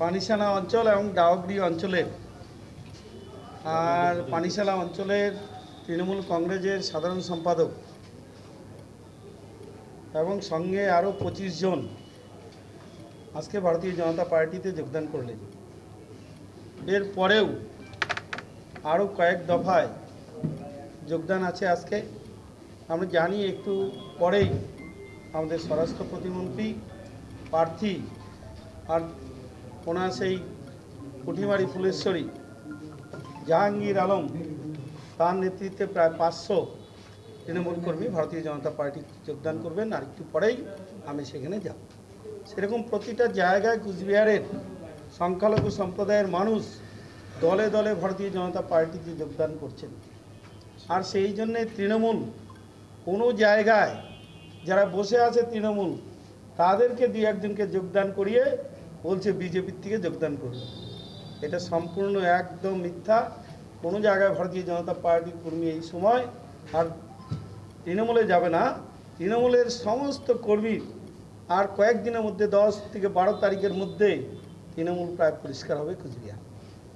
পানিসানা অঞ্চল এবং ডাউগড়ি অঞ্চলের। আর পানিশালা অঞ্চলের তৃণমূল কংগ্রেসের সাধারণ সম্পাদক এবং সঙ্গে আরও পঁচিশ জন আজকে ভারতীয় জনতা পার্টিতে যোগদান করলেন। এর পরেও আরও কয়েক দফায় যোগদান আছে আজকে। আমরা জানি একটু পরেই আমাদের স্বরাষ্ট্র প্রতিমন্ত্রী প্রার্থী আর ওনার সেই কুঠিমারি ফুলেশ্বরী জাহাঙ্গীর আলম তার নেতৃত্বে প্রায় পাঁচশো তৃণমূল কর্মী ভারতীয় জনতা পার্টি যোগদান করবেন আর একটু পরেই আমি সেখানে যাব সেরকম প্রতিটা জায়গায় কুচবিহারের সংখ্যালঘু সম্প্রদায়ের মানুষ দলে দলে ভারতীয় জনতা পার্টিতে যোগদান করছেন আর সেই জন্যে তৃণমূল কোনো জায়গায় যারা বসে আছে তৃণমূল, তাদেরকে দুই একজনকে যোগদান করিয়ে বলছে বিজেপির থেকে যোগদান করবে। এটা সম্পূর্ণ একদম মিথ্যা। কোনো জায়গায় ভারতীয় জনতা পার্টির কর্মী এই সময় আর তৃণমূলে যাবে না। তৃণমূলের সমস্ত কর্মী আর কয়েকদিনের মধ্যে দশ থেকে বারো তারিখের মধ্যে তৃণমূল প্রায় পরিষ্কার হবে কুচবিহার।